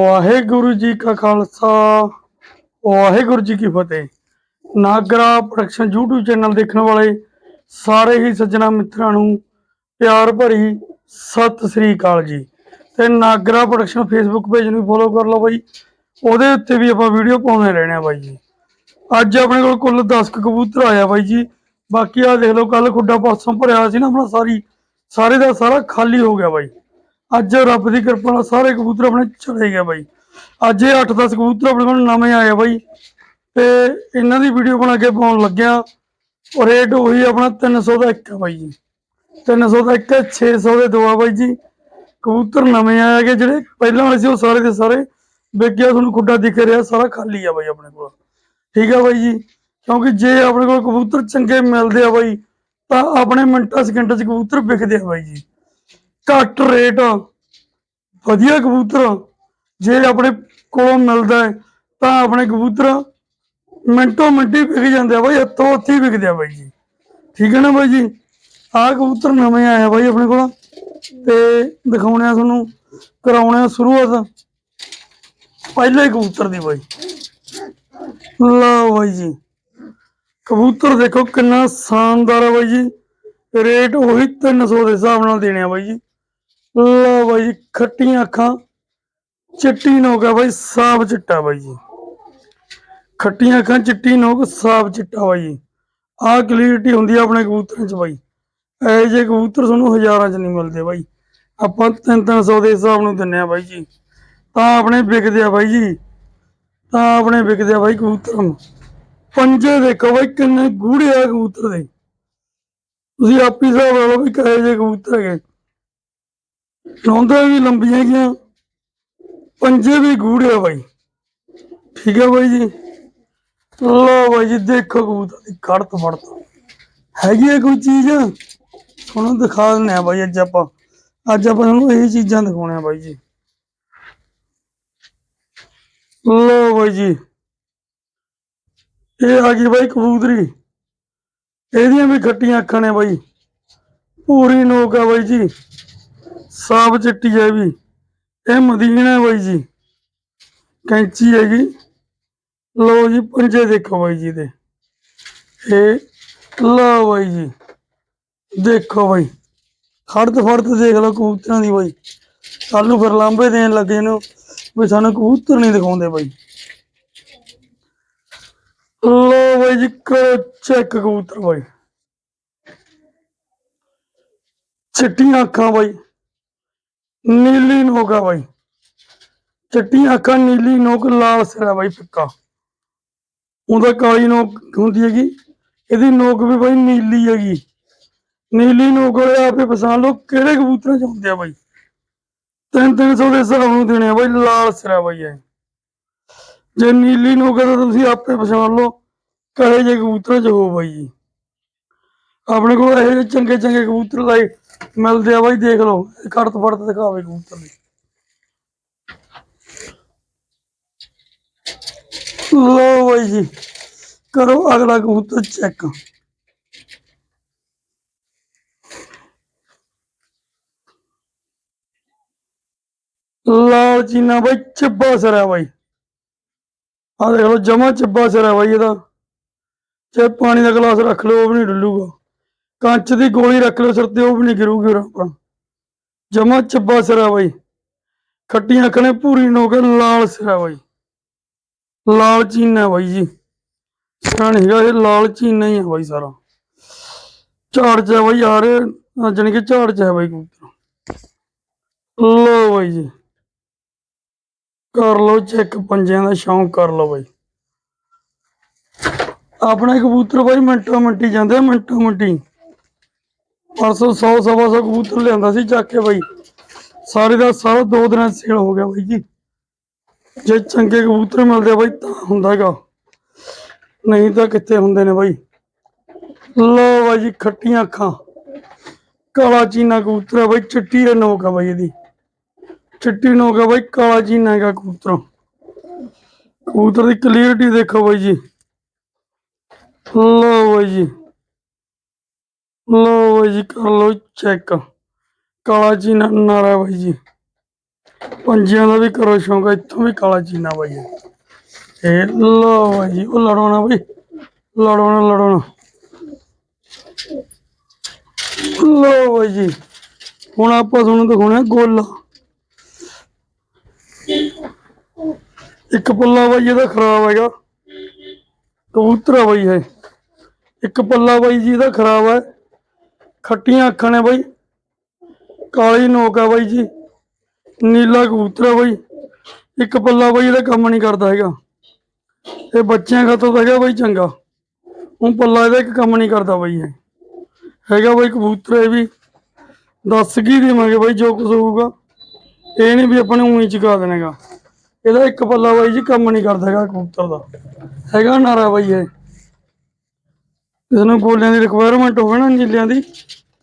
ਵਾਹਿਗੁਰੂ ਜੀ ਕਾ ਖਾਲਸਾ, ਵਾਹਿਗੁਰੂ ਜੀ ਕੀ ਫਤਿਹ। Nagra production YouTube channel ਦੇਖਣ ਵਾਲੇ ਸਾਰੇ ਹੀ ਸੱਜਣਾ ਮਿੱਤਰਾਂ ਨੂੰ ਪਿਆਰ ਭਰੀ ਸਤਿ ਸ੍ਰੀ ਅਕਾਲ ਜੀ। ਤੇ ਨਾਗਰਾ ਪ੍ਰੋਡਕਸ਼ਨ Facebook ਪੇਜ ਨੂੰ ਫੋਲੋ ਕਰ ਲਓ ਬਾਈ। ਉਹਦੇ ਉੱਤੇ ਵੀ ਆਪਾਂ ਵੀਡੀਓ ਪਾਉਂਦੇ ਰਹਿਣੇ ਆ ਬਾਈ ਜੀ। ਅੱਜ ਆਪਣੇ ਕੋਲ ਕੁੱਲ 10 ਕਬੂਤਰ ਆਇਆ ਬਾਈ ਜੀ। ਬਾਕੀ ਆ ਦੇਖ ਲਓ ਕੱਲ ਖੁੱਡਾ ਪਾਸੋਂ ਭਰਿਆ ਸੀ ਨਾ ਆਪਣਾ ਸਾਰੀ, ਸਾਰੇ ਦਾ ਸਾਰਾ ਖਾਲੀ ਹੋ ਗਿਆ ਬਾਈ। ਅੱਜ ਰੱਬ ਦੀ ਕਿਰਪਾ ਨਾਲ ਸਾਰੇ ਕਬੂਤਰ ਆਪਣੇ ਚਲੇ ਗਏ ਬਾਈ। ਅੱਜ ਇਹ 8-10 ਕਬੂਤਰ ਆਪਣੇ ਕੋਲ ਨਵੇਂ ਆਏ ਬਾਈ। ਤੇ ਇਹਨਾਂ ਦੀ ਵੀਡੀਓ ਬਣਾ ਕੇ ਪਾਉਣ ਲੱਗਿਆ। ਰੇਟ ਉਹੀ ਆਪਣਾ 300 ਦਾ ਇੱਕ ਬਾਈ ਜੀ। 300 ਦਾ ਇੱਕ 600 ਦੇ ਦੋ ਆ ਬਾਈ ਜੀ। ਕਬੂਤਰ ਨਵੇਂ ਆਏ ਹੈਗੇ ਜਿਹੜੇ ਪਹਿਲਾਂ ਵਾਲੇ ਸੀ ਉਹ ਸਾਰੇ ਦੇ ਸਾਰੇ ਵਿਕ ਗਿਆ ਤੁਹਾਨੂੰ ਖੁੱਡਾ ਦਿਖ ਰਿਹਾ, ਸਾਰਾ ਖਾਲੀ ਆ ਬਾਈ ਆਪਣੇ ਕੋਲ। ਠੀਕ ਆ ਬਾਈ ਜੀ? ਕਿਉਂਕਿ ਜੇ ਆਪਣੇ ਕੋਲ ਕਬੂਤਰ ਚੰਗੇ ਮਿਲਦੇ ਆ ਬਾਈ, ਤਾਂ ਆਪਣੇ ਮਿੰਟਾਂ, ਸਕਿੰਟਾਂ 'ਚ ਕਬੂਤਰ ਵਿਕਦੇ ਆ ਬਾਈ ਜੀ। ਘੱਟ ਰੇਟ ਵਧੀਆ ਕਬੂਤਰ ਜੇ ਆਪਣੇ ਕੋਲੋਂ ਮਿਲਦਾ ਹੈ, ਤਾਂ ਆਪਣੇ ਕਬੂਤਰ ਮਿੰਟੋ ਮਿੰਟੀ ਵਿਕ ਜਾਂਦੇ ਆ ਬਾਈ, ਹੱਥੋਂ ਹੱਥੀ ਹੀ ਵਿਕਦੇ ਆ ਬਾਈ ਜੀ। ਠੀਕ ਹੈ ਨਾ ਬਾਈ ਜੀ? ਆਹ ਕਬੂਤਰ ਨਵੇਂ ਆਏ ਆ ਬਾਈ ਆਪਣੇ ਕੋਲ। ਤੇ ਦਿਖਾਉਣੇ ਆ ਤੁਹਾਨੂੰ, ਕਰਾਉਣੇ ਆ ਸ਼ੁਰੂਆਤ। ਪਹਿਲੇ ਕਬੂਤਰ ਦੀ ਬਾਈ। ਲਓ ਬਾਈ ਜੀ। ਕਬੂਤਰ ਦੇਖੋ ਕਿੰਨਾ ਸ਼ਾਨਦਾਰ ਹੈ ਬਾਈ ਜੀ। ਰੇਟ ਉਹੀ 300 ਦੇ ਹਿਸਾਬ ਨਾਲ ਦੇਣੇ ਆ ਬਾਈ ਜੀ। ਲਓ ਬਾਈ ਜੀ, ਖੱਟੀਆਂ ਅੱਖਾਂ। ਚਿੱਟੀ ਨੋਕ ਆ ਬਾਈ, ਸਾਫ਼ ਚਿੱਟਾ ਬਾਈ ਜੀ। ਖੱਟੀਆਂ ਅੱਖਾਂ, ਚਿੱਟੀ ਨੋਕ, ਸਾਫ਼ ਚਿੱਟਾ ਬਾਈ ਜੀ। ਆਹ ਕਲੀਅਰਟੀ ਹੁੰਦੀ ਆ ਆਪਣੇ ਕਬੂਤਰਾਂ 'ਚ ਬਾਈ। ਇਹ ਜੇ ਕਬੂਤਰ ਤੁਹਾਨੂੰ ਹਜ਼ਾਰਾਂ 'ਚ ਨਹੀਂ ਮਿਲਦੇ ਬਾਈ। ਆਪਾਂ 3-300 ਦੇ ਹਿਸਾਬ ਨੂੰ ਦਿੰਨੇ ਆ ਬਾਈ ਜੀ। ਤਾਂ ਆਪਣੇ ਵਿਕਦੇ ਆ ਬਾਈ ਜੀ। ਤਾਂ ਆਪਣੇ ਵਿਕਦੇ ਆ ਬਾਈ ਕਬੂਤਰ ਪੰਜੇ ਦੇਖੋ ਬਾਈ, ਕਿੰਨੇ ਗੂੜੇ ਆ ਕਬੂਤਰ ਦੇ। ਤੁਸੀਂ ਆਪ ਹੀ ਹਿਸਾਬ ਲਾ ਲਓ ਵੀ ਕਹੇ ਜੇ ਕਬੂਤਰ ਹੈਗੇ। ਚੌਂਦੇ ਵੀ ਲੰਬੀਆਂ ਗੀਆਂ ਪੰਜੇ ਵੀ ਗੂੜੇ ਆ ਬਾਈ। ਠੀਕ ਹੈ ਬਾਈ ਜੀ? ਲਓ ਬਾਈ ਜੀ, ਦੇਖੋ ਕਬੂਤਰ ਦੀ ਖੜਤ ਫੜਤ। ਹੈਗੀ ਹੈ ਕੋਈ ਚੀਜ਼? ਤੁਹਾਨੂੰ ਦਿਖਾ ਦਿੰਦੇ ਆ ਬਾਈ ਅੱਜ ਆਪਾਂ। ਅੱਜ ਆਪਾਂ ਤੁਹਾਨੂੰ ਇਹ ਚੀਜ਼ਾਂ ਦਿਖਾਉਣੇ ਆ ਬਾਈ ਜੀ। ਲਓ ਬਾਈ ਜੀ। ਇਹ ਆ ਗਈ ਬਾਈ ਕਬੂਤਰੀ। ਇਹਦੀਆਂ ਵੀ ਖੱਟੀਆਂ ਅੱਖਾਂ ਨੇ ਬਾਈ। ਪੂਰੀ ਨੋਕ ਆ ਬਾਈ ਜੀ। ਸਾਫ਼ ਚਿੱਟੀ ਹੈ ਵੀ। ਇਹ ਮਦੀਨਾ ਹੈ ਬਾਈ ਜੀ। ਕੈਂਚੀ ਹੈਗੀ। ਲਓ ਜੀ, ਪੰਜੇ ਦੇਖੋ ਬਾਈ ਜੀ ਦੇ। ਇਹ, ਲਓ ਬਾਈ ਜੀ। ਦੇਖੋ ਬਾਈ। ਖੜਤ ਫੜਤ ਦੇਖ ਲਓ ਕਬੂਤਰਾਂ ਦੀ ਬਾਈ। ਸਾਨੂੰ ਫਿਰ ਲਾਂਬੇ ਦੇਣ ਲੱਗੇ ਨੂੰ ਵੀ ਸਾਨੂੰ ਕਬੂਤਰ ਨਹੀਂ ਦਿਖਾਉਂਦੇ ਬਾਈ। ਲੋ ਬਾਈ ਜੀ, ਕਰੋ ਚੈੱਕ ਕਬੂਤਰ ਬਾਈ। ਚਿੱਟੀਆਂ ਅੱਖਾਂ ਬਾਈ। ਨੀਲੀ ਨੋਕ ਆ ਬਾਈ। ਚਿੱਟੀਆਂ ਅੱਖਾਂ, ਨੀਲੀ ਨੋਕ, ਲਾਲ ਸਿਰਾ ਬਾਈ ਫਿੱਕਾ। ਉਹਦਾ ਕਾਲੀ ਨੋਕ ਹੁੰਦੀ ਹੈਗੀ। ਇਹਦੀ ਨੋਕ ਵੀ ਬਾਈ ਨੀਲੀ ਹੈਗੀ। ਨੀਲੀ ਨੋਕ ਵਾਲੇ ਆਪੇ ਪਛਾਣ ਲਓ, ਕਿਹੜੇ ਕਬੂਤਰਾਂ ਚ ਹੁੰਦੇ ਆ ਬਾਈ? ਤਿੰਨ ਤਿੰਨ ਸੌ ਦੇ ਹਿਸਾਬ ਨੂੰ ਦੇਣੇ ਆ ਬਾਈ, ਲਾਲ ਸਿਰਾ ਬਾਈ ਇਹ। ਜੇ ਨੀਲੀ ਨੋਕ ਹੈ ਤਾਂ ਤੁਸੀਂ ਆਪੇ ਪਛਾਣ ਲਓ, ਕਹੇ ਜੇ ਕਬੂਤਰਾਂ ਚ ਹੋ ਬਾਈ ਜੀ। ਆਪਣੇ ਕੋਲ ਇਹ ਚੰਗੇ ਚੰਗੇ ਕਬੂਤਰ ਲਾਏ ਮਿਲਦੇ ਆ ਬਾਈ, ਦੇਖ ਲਓ। ਇਹ ਖੜਤ ਫੜਤ ਦਿਖਾਵੇ ਕਬੂਤਰ ਦੀ। ਲੋ ਬਾਈ ਜੀ, ਕਰੋ ਅਗਲਾ ਕਬੂਤਰ ਚੈੱਕ ਲਾਲ ਚੀਨਾ ਬਾਈ, ਚੱਬਾ ਸਿਰ ਹੈ ਬਾਈ। ਆ ਦੇਖ ਲਓ, ਜਮਾ ਚੱਬਾ ਸਿਰ ਹੈ ਬਾਈ ਇਹਦਾ। ਜੇ ਪਾਣੀ ਦਾ ਗਲਾਸ ਰੱਖ ਲਓ, ਉਹ ਵੀ ਨਹੀਂ ਡੁੱਲੂਗਾ। ਕੰਚ ਦੀ ਗੋਲੀ ਰੱਖ ਲਓ ਸਿਰ ਤੇ ਉਹ ਵੀ ਨਹੀਂ ਗਿਰੂਗੀ ਉਰੇ ਆਪਣਾ ਜਮਾ ਚੱਬਾ ਸਿਰ ਹੈ ਬਾਈ। ਖੱਟੀਆਂ ਅੱਖਾਂ ਨੇ ਪੂਰੀ ਨੋਕ ਲਾਲ ਸਿਰ ਬਾਈ। ਲਾਲ ਚੀਨਾ ਬਾਈ ਜੀ। ਸਿਰਾ ਹੈਗਾ ਇਹ ਲਾਲ ਚੀਨਾ ਹੀ ਹੈ ਬਾਈ ਸਾਰਾ। ਝਾੜ ਚ ਬਾਈ ਆ ਰਹੇ ਜਾਣੀ ਕਿ ਝਾੜ ਚ ਹੈ ਬਾਈ ਕਬੂਤਰ। ਲੋ ਬਾਈ ਜੀ। ਕਰ ਲਓ ਚੈੱਕ ਪੰਜਿਆਂ ਦਾ ਸ਼ੌਂਕ ਕਰ ਲਓ ਬਾਈ। ਆਪਣੇ ਕਬੂਤਰ ਬਾਈ ਮਿੰਟੋ ਮਿੰਟੀ ਜਾਂਦੇ ਆ, ਮਿੰਟੋ ਮਿੰਟੀ। ਪਰਸੋਂ 100 ਸਵਾ ਸੌ ਕਬੂਤਰ ਲਿਆਂਦਾ ਸੀ ਚੱਕ ਕੇ ਬਾਈ। ਸਾਰੇ ਦਾ ਸਾਰਾ ਦੋ ਦਿਨਾਂ ਸੇਲ ਹੋ ਗਿਆ ਬਾਈ ਜੀ। ਜੇ ਚੰਗੇ ਕਬੂਤਰ ਮਿਲਦੇ ਬਾਈ ਤਾਂ ਹੁੰਦਾ ਨਹੀਂ ਤਾਂ ਕਿੱਥੇ ਹੁੰਦੇ ਨੇ ਬਾਈ। ਲੋ ਬਾਈ ਜੀ, ਖੱਟੀਆਂ ਅੱਖਾਂ। ਕਾਲਾ ਚੀਨਾ ਕਬੂਤਰ ਆ ਬਾਈ, ਚਿੱਟੀ ਇਹ ਨੋਕ ਆ ਬਾਈ ਇਹਦੀ। ਚਿੱਟੀ ਨੋਕ ਆ ਬਾਈ, ਕਾਲਾ ਚੀਨਾ ਹੈਗਾ ਕਬੂਤਰ। ਕਬੂਤਰ ਦੀ ਕਲੀਅਰਟੀ ਦੇਖੋ ਬਾਈ ਜੀ। ਲੋ ਬਾਈ ਜੀ। ਲੋ ਬਾਈ ਜੀ, ਕਰ ਲੋ ਚੈੱਕ ਕਾਲਾ ਚੀਨਾ, ਨਾਰਾ ਬਾਈ ਜੀ। ਪੰਜਿਆਂ ਦਾ ਵੀ ਕਰੋ ਸ਼ੌਂਕ, ਇੱਥੋਂ ਵੀ ਕਾਲਾ ਚੀਨਾ ਬਾਈ ਇਹ ਲੋ ਬਾਈ ਜੀ, ਉਹ ਲੜਾਉਣਾ ਬਈ। ਲੜੋਣਾ ਲੜੋਣਾ ਲੋ ਬਾਈ ਜੀ, ਹੁਣ ਆਪਾਂ ਤੁਹਾਨੂੰ ਦਿਖਾਉਣਾ ਗੋਲਾ। ਇੱਕ ਪੱਲਾ ਬਾਈ ਇਹਦਾ ਖਰਾਬ ਹੈਗਾ। ਕਬੂਤਰ ਬਾਈ ਹੈ ਇੱਕ ਪੱਲਾ ਬਾਈ ਜੀ ਇਹਦਾ ਖਰਾਬ ਹੈ। ਖੱਟੀਆਂ ਅੱਖਾਂ ਨੇ ਬਾਈ। ਕਾਲੀ ਨੋਕ ਆ ਬਾਈ ਜੀ। ਨੀਲਾ ਕਬੂਤਰ ਆ ਬਾਈ। ਇੱਕ ਪੱਲਾ ਬਾਈ ਇਹਦਾ ਕੰਮ ਨਹੀਂ ਕਰਦਾ ਹੈਗਾ। ਇਹ ਬੱਚਿਆਂ ਖਾਤਰ ਤਾਂ ਹੈਗਾ ਬਾਈ ਚੰਗਾ। ਹੁਣ ਪੱਲਾ ਇਹਦਾ ਇੱਕ ਕੰਮ ਨਹੀਂ ਕਰਦਾ ਬਾਈ ਇਹ। ਹੈਗਾ ਬਾਈ ਕਬੂਤਰ ਇਹ ਵੀ। ਦੱਸ ਕੀ ਦੇਵਾਂਗੇ ਬਾਈ ਜੋ ਕੁਝ ਹੋਊਗਾ। ਇਹ ਨਹੀਂ ਵੀ ਆਪਾਂ ਨੂੰ ਉਹੀ ਚੁਕਾ ਦੇਣਾਗਾ। ਇਹਦਾ ਇੱਕ ਪੱਲਾ ਬਾਈ ਜੀ ਕੰਮ ਨਹੀਂ ਕਰਦਾ ਹੈਗਾ ਕਬੂਤਰ ਦਾ। ਹੈਗਾ ਨਾਰਾ ਬਾਈ ਇਹ। ਕਿਸੇ ਨੂੰ ਗੋਲਿਆਂ ਦੀ ਰਿਕੁਆਇਰਮੈਂਟ ਹੋਵੇ ਨਾ ਨੀਲਿਆਂ ਦੀ,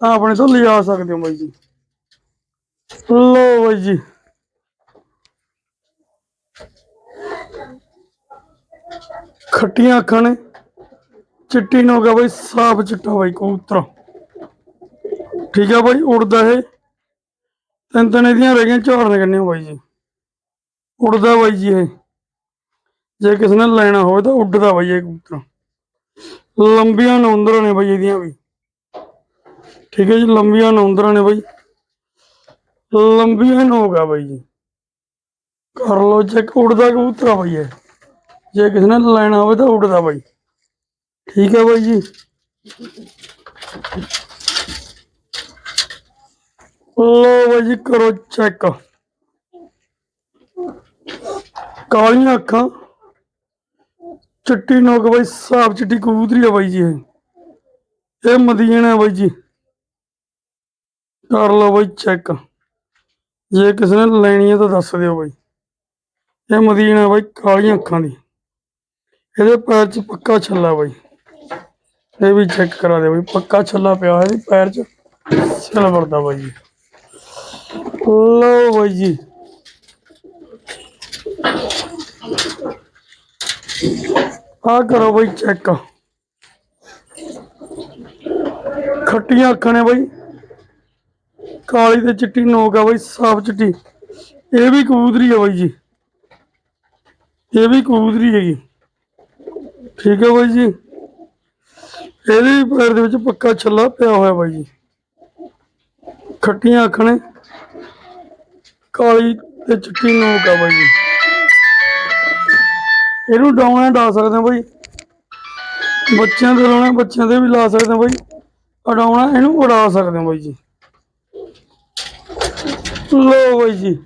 ਤਾਂ ਆਪਣੇ ਤੋਂ ਲਿਜਾ ਸਕਦੇ ਹੋ ਬਾਈ ਜੀ। ਲੋ ਬਾਈ ਜੀ। ਖੱਟੀਆਂ ਅੱਖਾਂ ਨੇ। ਚਿੱਟੀ ਨੋਕ ਆ ਬਾਈ, ਸਾਫ਼ ਚਿੱਟਾ ਬਾਈ, ਕਬੂਤਰ। ਠੀਕ ਆ ਬਾਈ ਉੜਦਾ ਇਹ। ਤਿੰਨ ਤਿੰਨ ਇਹਦੀਆਂ ਰਹਿ ਗਈਆਂ ਝਾੜ ਨਿਕਲਣੀਆਂ ਬਾਈ ਜੀ। ਉੜਦਾ ਬਾਈ ਜੀ ਇਹ। ਜੇ ਕਿਸੇ ਨੇ ਲੈਣਾ ਹੋਵੇ ਤਾਂ ਉੱਡਦਾ ਬਾਈ ਇਹ ਕਬੂਤਰ। ਲੰਬੀਆਂ ਨੌਂਦਰਾਂ ਨੇ ਬਾਈ ਇਹਦੀਆਂ ਵੀ। ਠੀਕ ਹੈ ਜੀ, ਲੰਬੀਆਂ ਨੌਂਦਰਾਂ ਨੇ ਬਾਈ। ਲੰਬੀਆਂ ਨੋਕ ਬਾਈ ਜੀ। ਕਰ ਲੋ ਚੈੱਕ ਉੜਦਾ ਕਬੂਤਰ ਆ ਬਾਈ ਇਹ। ਜੇ ਕਿਸੇ ਨੇ ਲੈਣਾ ਹੋਵੇ ਤਾਂ ਉੱਡਦਾ ਬਾਈ। ਠੀਕ ਹੈ ਬਾਈ ਜੀ। ਲੋ ਬਾਈ ਜੀ, ਕਰੋ ਚੈੱਕ ਕਾਲੀਆਂ ਅੱਖਾਂ। ਚਿੱਟੀ ਨੋਕ ਬਾਈ ਸਾਫ਼ ਚਿੱਟੀ ਕਬੂਤਰੀ ਆ ਬਾਈ ਜੀ ਇਹ। ਇਹ ਮਦੀਨਾ ਬਾਈ ਜੀ। ਕਰ ਲਓ ਬਾਈ ਚੈੱਕ ਜੇ ਕਿਸੇ ਨੇ ਲੈਣੀ ਹੈ ਤਾਂ ਦੱਸ ਦਿਓ ਬਾਈ। ਇਹ ਮਦੀਨਾ ਬਾਈ ਕਾਲੀਆਂ ਅੱਖਾਂ ਦੀ। ਇਹਦੇ ਪੈਰ 'ਚ ਪੱਕਾ ਛੱਲਾ ਬਾਈ। ਇਹ ਵੀ ਚੈੱਕ ਕਰਾ ਦਿਓ ਬਾਈ। ਪੱਕਾ ਛੱਲਾ ਪਿਆ ਹੋਇਆ ਇਹਦੇ ਪੈਰ 'ਚ। ਸਿਲਵਰ ਦਾ ਬਾਈ ਲਓ ਬਾਈ ਜੀ। ਆ ਕਰੋ ਬਾਈ ਚੈੱਕ ਖੱਟੀਆਂ ਅੱਖਾਂ ਨੇ ਬਾਈ। ਕਾਲੀ ਤੇ ਚਿੱਟੀ ਨੋਕ ਆ ਬਾਈ, ਸਾਫ਼ ਚਿੱਟੀ। ਇਹ ਵੀ ਕਬੂਤਰੀ ਆ ਬਾਈ ਜੀ। ਇਹ ਵੀ ਕਬੂਤਰੀ ਹੈਗੀ। ਠੀਕ ਹੈ ਬਾਈ ਜੀ। ਇਹਦੇ ਵੀ ਪੈਰ ਦੇ ਵਿੱਚ ਪੱਕਾ ਛੱਲਾ ਪਿਆ ਹੋਇਆ ਬਾਈ ਜੀ। ਖੱਟੀਆਂ ਅੱਖਾਂ ਨੇ। ਕਾਲੀ ਤੇ ਚਿੱਟੀ ਨੋਕ ਆ ਬਾਈ ਜੀ। ਇਹਨੂੰ ਡਾਉਣਾ ਡਾ ਸਕਦੇ ਹਾਂ ਬਾਈ। ਬੱਚਿਆਂ ਦੇ ਲਾਉਣਾ, ਬੱਚਿਆਂ ਦੇ ਵੀ ਲਾ ਸਕਦੇ ਹਾਂ ਬਾਈ। ਉਡਾਉਣਾ ਇਹਨੂੰ ਉਡਾ ਸਕਦੇ ਹਾਂ ਬਾਈ ਜੀ। ਲੋ ਬਾਈ ਜੀ।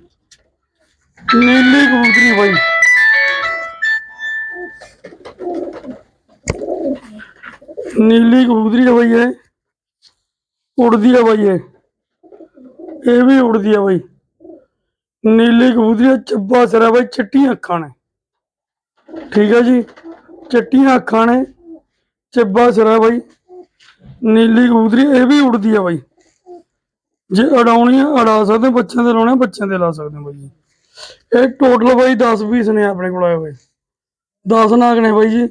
ਨੀਲੀ ਕਬੂਤਰੀ ਬਾਈ। ਨੀਲੀ ਕਬੂਤਰੀ ਆ ਬਾਈ ਇਹ। ਉੜਦੀ ਆ ਬਾਈ ਇਹ। ਇਹ ਵੀ ਉੜਦੀ ਆ ਬਾਈ। ਨੀਲੀ ਕਬੂਤਰੀ ਚੱਬਾ ਸਿਰ ਆ ਬਾਈ, ਚਿੱਟੀਆਂ ਅੱਖਾਂ ਨੇ। ਠੀਕ ਹੈ ਜੀ। ਚਿੱਟੀਆਂ ਅੱਖਾਂ ਨੇ। ਚਿੱਬਾ ਸਿਰ ਆ ਬਾਈ। ਨੀਲੀ ਕਬੂਤਰੀ ਇਹ ਵੀ ਉੜਦੀ ਆ ਬਾਈ। ਜੇ ਅੜਾਉਣੀ ਆ ਸਕਦੇ ਬੱਚਿਆਂ ਦੇ ਲਾਉਣੇ ਆ, ਬੱਚਿਆਂ ਦੇ ਲਾ ਸਕਦੇ ਹੋ ਬਾਈ ਜੀ। ਇਹ ਟੋਟਲ ਬਾਈ 10 ਪੀਸ ਨੇ ਆਪਣੇ ਕੋਲ ਆਏ ਹੋਏ। 10 ਨਾਗ ਨੇ ਬਾਈ ਜੀ।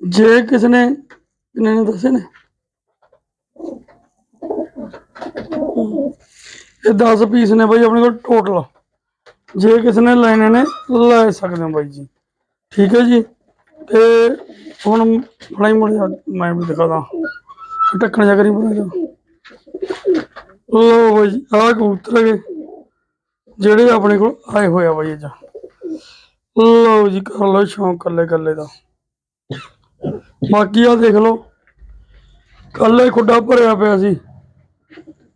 ਜੇ ਕਿਸ ਨੇ ਕਿੰਨੇ ਨੇ ਦੱਸੇ ਨੇ? ਇਹ 10 ਪੀਸ ਨੇ ਬਾਈ ਆਪਣੇ ਕੋਲ ਟੋਟਲ ਜੇ ਕਿਸ ਨੇ ਲੈਣੇ ਨੇ ਲੈ ਸਕਦੇ ਹੋ ਬਾਈ ਜੀ। ਠੀਕ ਹੈ ਜੀ। ਤੇ ਹੁਣ ਫੜਾਈ ਮੁੜਿਆ ਮੈਂ ਵੀ ਦਿਖਾਦਾ। ਢੱਕਣ ਜਾ ਕਰੀ ਬਣਾ ਲੋ ਬਾਈ ਆਹ ਕਬੂਤਰ ਹੈਗੇ। ਜਿਹੜੇ ਆਪਣੇ ਕੋਲ ਆਏ ਹੋਏ ਆ ਅੱਜ। ਲਓ ਜੀ, ਕਰ ਲਓ ਸ਼ੌਂਕ ਕੱਲੇ ਕੱਲੇ ਦਾ। ਬਾਕੀ ਆ ਦੇਖ ਲਓ, ਕੱਲੇ ਖੁੱਡਾ ਭਰਿਆ ਪਿਆ ਸੀ।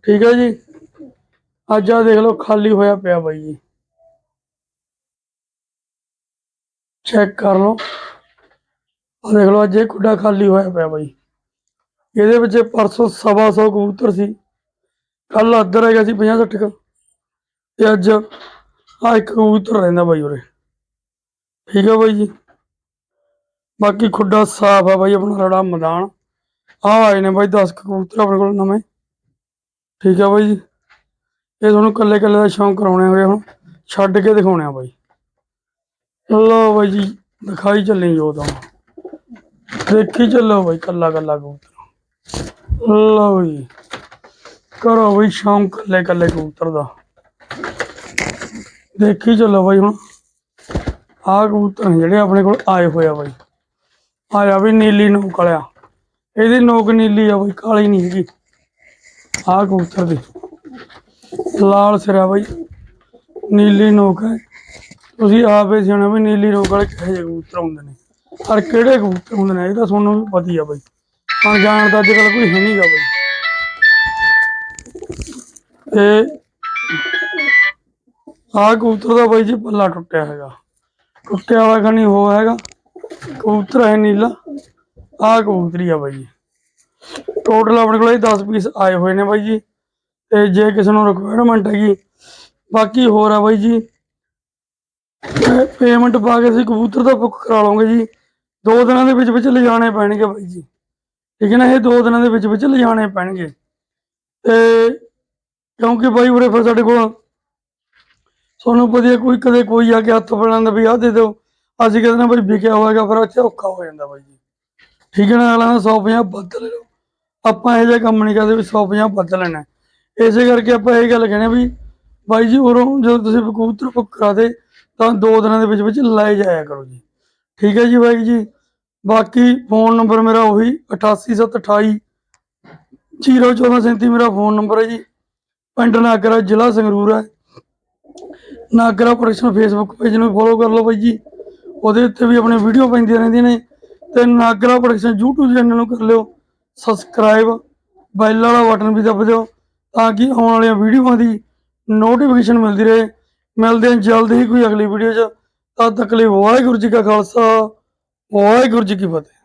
ਠੀਕ ਹੈ ਜੀ। ਅੱਜ ਆ ਦੇਖ ਲਓ, ਖਾਲੀ ਹੋਇਆ ਪਿਆ ਬਾਈ ਜੀ। ਚੈੱਕ ਕਰ ਲਓ। ਆ ਦੇਖ ਲਓ, ਅੱਜ ਇਹ ਖੁੱਡਾ ਖਾਲੀ ਹੋਇਆ ਪਿਆ ਬਾਈ। ਇਹਦੇ ਵਿੱਚ ਪਰਸੋਂ ਸਵਾ ਸੌ ਕਬੂਤਰ ਸੀ। ਕੱਲ ਅੱਧਰ ਹੈਗਾ ਸੀ 50 60 ਕ। ਤੇ ਅੱਜ ਆ ਇੱਕ ਕਬੂਤਰ ਰਹਿੰਦਾ ਬਾਈ ਉਰੇ। ਠੀਕ ਹੈ ਬਾਈ ਜੀ। ਬਾਕੀ ਖੁੱਡਾ ਸਾਫ਼ ਆ ਬਾਈ, ਆਪਣਾ ਰੜਾ ਮੈਦਾਨ। ਆ ਆਏ ਨੇ ਬਾਈ 10 ਕਬੂਤਰ ਆਪਣੇ ਕੋਲ ਨਵੇਂ। ਠੀਕ ਹੈ ਬਾਈ ਜੀ। ਇਹ ਤੁਹਾਨੂੰ ਕੱਲੇ ਕੱਲੇ ਦਾ ਸ਼ੌਂਕ ਕਰਾਉਣੇ ਹੋਏ ਹੁਣ। ਛੱਡ ਕੇ ਦਿਖਾਉਣੇ ਆ ਬਾਈ। ਲਓ ਬਾਈ ਜੀ, ਦਿਖਾਈ ਚੱਲੀ ਜੋ ਤਾਂ। ਦੇਖੀ ਚੱਲੋ ਬਾਈ, ਕੱਲਾ ਕੱਲਾ ਕਬੂਤਰ। ਲਓ ਜੀ, ਕਰੋ ਬਾਈ ਸ਼ੌਂਕ ਕੱਲੇ ਕੱਲੇ ਕਬੂਤਰ ਦਾ। ਦੇਖੀ ਚੱਲੋ ਬਾਈ ਹੁਣ। ਆਹ ਕਬੂਤਰ ਨੇ ਜਿਹੜੇ ਆਪਣੇ ਕੋਲ ਆਏ ਹੋਏ ਆ ਬਾਈ। ਆਇਆ ਵੀ ਨੀਲੀ ਨੋਕ ਵਾਲਿਆ। ਇਹਦੀ ਨੋਕ ਨੀਲੀ ਆ ਬਾਈ, ਕਾਲੀ ਨਹੀਂ ਹੈਗੀ। ਆਹ ਕਬੂਤਰ ਦੀ। ਲਾਲ ਸਿਰਾ ਬਾਈ। ਨੀਲੀ ਨੋਕ ਹੈ। ਤੁਸੀਂ ਆਪੇ ਸਿਆਣਾ ਵੀ ਨੀਲੀ ਰੋਗ ਵਾਲੇ ਕਿਹੜੇ ਜਿਹੇ ਕਬੂਤਰ ਹੁੰਦੇ ਨੇ? ਔਰ ਕਿਹੜੇ ਕਬੂਤਰ ਹੁੰਦੇ ਨੇ? ਇਹ ਤਾਂ ਤੁਹਾਨੂੰ ਵੀ ਪਤਾ ਹੀ ਆ ਬਾਈ ਅਣਜਾਣ ਦਾ ਅੱਜ ਕੱਲ ਕੋਈ ਹੈ ਨਹੀਂਗਾ ਬਾਈ। ਤੇ ਆਹ ਕਬੂਤਰ ਦਾ ਬਾਈ ਜੀ ਪੱਲਾ ਟੁੱਟਿਆ ਹੈਗਾ। ਟੁੱਟਿਆ ਹੋਇਆ ਖਣੀ ਹੋ ਹੈਗਾ। ਕਬੂਤਰ ਹੈ ਨੀਲਾ। ਆਹ ਕਬੂਤਰੀ ਆ ਬਾਈ। ਜੀ ਟੋਟਲ ਆਪਣੇ ਕੋਲ ਇਹ 10 ਪੀਸ ਆਏ ਹੋਏ ਨੇ ਬਾਈ ਜੀ। ਤੇ ਜੇ ਕਿਸੇ ਨੂੰ ਰਿਕੁਆਇਰਮੈਂਟ ਹੈਗੀ, ਬਾਕੀ ਹੋਰ ਆ ਬਾਈ ਜੀ ਪੇਮੈਂਟ ਪਾ ਕੇ ਅਸੀਂ ਕਬੂਤਰ ਦਾ ਬੁੱਕ ਕਰਾ ਲਵਾਂਗੇ ਜੀ। ਦੋ ਦਿਨਾਂ ਦੇ ਵਿੱਚ ਵਿੱਚ ਲਿਜਾਣੇ ਪੈਣਗੇ ਬਾਈ ਜੀ। ਠੀਕ ਹੈ ਨਾ, ਇਹ ਦੋ ਦਿਨਾਂ ਦੇ ਵਿੱਚ ਵਿੱਚ ਲਿਜਾਣੇ ਪੈਣਗੇ। ਤੇ ਕਿਉਂਕਿ ਬਾਈ ਉਰੇ ਫਿਰ ਸਾਡੇ ਕੋਲ ਤੁਹਾਨੂੰ ਪਤਾ ਕੋਈ ਕਦੇ ਕੋਈ ਆ ਕੇ ਹੱਥ ਫੜਾਉਂਦਾ ਵੀ ਆਹ ਦੇ ਦਿਓ। ਅਸੀਂ ਕਹਿੰਦੇ ਨਾ ਬਾਈ ਵਿਕਿਆ ਹੋਏਗਾ ਫਿਰ ਇੱਥੇ ਔਖਾ ਹੋ ਜਾਂਦਾ ਬਾਈ ਜੀ। ਠੀਕ ਹੈ ਨਾ, ਅਗਲਾ ਕਹਿੰਦਾ 150 ਵੱਧ ਲੈ ਲਓ। ਆਪਾਂ ਇਹ ਜਿਹਾ ਕੰਮ ਨਹੀਂ ਕਰਦੇ ਵੀ 150 ਵੱਧ ਲੈਣਾ। ਇਸੇ ਕਰਕੇ ਆਪਾਂ ਇਹ ਗੱਲ ਕਹਿੰਦੇ ਵੀ ਬਾਈ ਜੀ ਉਰੋਂ ਜਦੋਂ ਤੁਸੀਂ ਕਬੂਤਰ ਬੁੱਕ ਕਰਾ ਦੇ ਤਾਂ ਦੋ ਦਿਨਾਂ ਦੇ ਵਿੱਚ ਵਿੱਚ ਲੈ ਜਾਇਆ ਕਰੋ ਜੀ। ਠੀਕ ਹੈ ਜੀ ਬਾਈ ਜੀ। ਬਾਕੀ ਫੋਨ ਨੰਬਰ ਮੇਰਾ ਉਹੀ 88728 01437 ਮੇਰਾ ਫੋਨ ਨੰਬਰ ਹੈ ਜੀ। ਪਿੰਡ ਨਾਗਰਾ, ਜ਼ਿਲ੍ਹਾ ਸੰਗਰੂਰ ਹੈ। ਨਾਗਰਾ ਪ੍ਰੋਡਕਸ਼ਨ ਫੇਸਬੁੱਕ ਪੇਜ ਨੂੰ ਫੋਲੋ ਕਰ ਲਓ ਬਾਈ ਜੀ। ਉਹਦੇ ਉੱਤੇ ਵੀ ਆਪਣੇ ਵੀਡੀਓ ਪੈਂਦੀਆਂ ਰਹਿੰਦੀਆਂ ਨੇ। ਤੇ ਨਾਗਰਾ ਪ੍ਰੋਡਕਸ਼ਨ YouTube ਚੈਨਲ ਨੂੰ ਕਰ ਲਿਓ। ਸਬਸਕ੍ਰਾਈਬ ਬੈਲ ਵਾਲਾ ਬਟਨ ਵੀ ਦਬ ਦਿਓ। ਤਾਂ ਕਿ ਆਉਣ ਵਾਲੀਆਂ ਵੀਡੀਓਆਂ ਦੀ ਨੋਟੀਫਿਕੇਸ਼ਨ ਮਿਲਦੀ ਰਹੇ। ਮਿਲਦੇ ਹਾਂ ਜਲਦ ਹੀ ਕੋਈ ਅਗਲੀ ਵੀਡੀਓ 'ਚ। ਤਦ ਤੱਕ ਲਈ ਵਾਹਿਗੁਰੂ ਜੀ ਕਾ ਖਾਲਸਾ, ਵਾਹਿਗੁਰੂ ਜੀ ਕੀ ਫਤਿਹ।